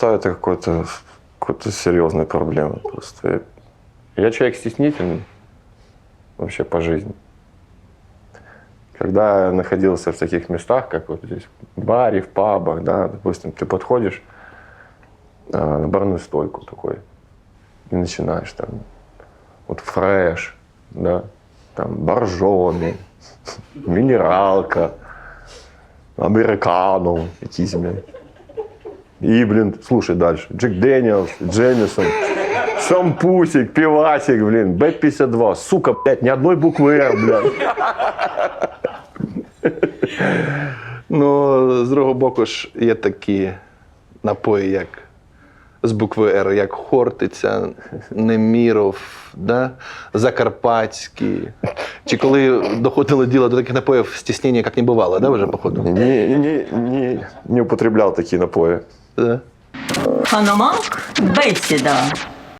считаю это какой-то какой-то серьезной проблемой просто. Я, я человек стеснительный вообще по жизни. Когда я находился в таких местах, как вот здесь, в баре, в пабах, да, допустим, ты подходишь а, на барную стойку такой и начинаешь там, вот фреш, да, там боржомі, мінералка, американо, якісь, блін. І, блін, слушай дальше. Джек Деніелс, Джемісон, шампусик, пивасик, блін, Б-52, сука, блядь, ні одної букви Р, блядь. Ну, з другого боку ж є такі напої, як з букви Р, як Хортиця, Неміров, да? Закарпатський. Чи коли доходило діло до таких напоїв, стіснення як не бувало, да, вже, походу? Не, не, не, не употребляв такі напої. Паномак бесіда.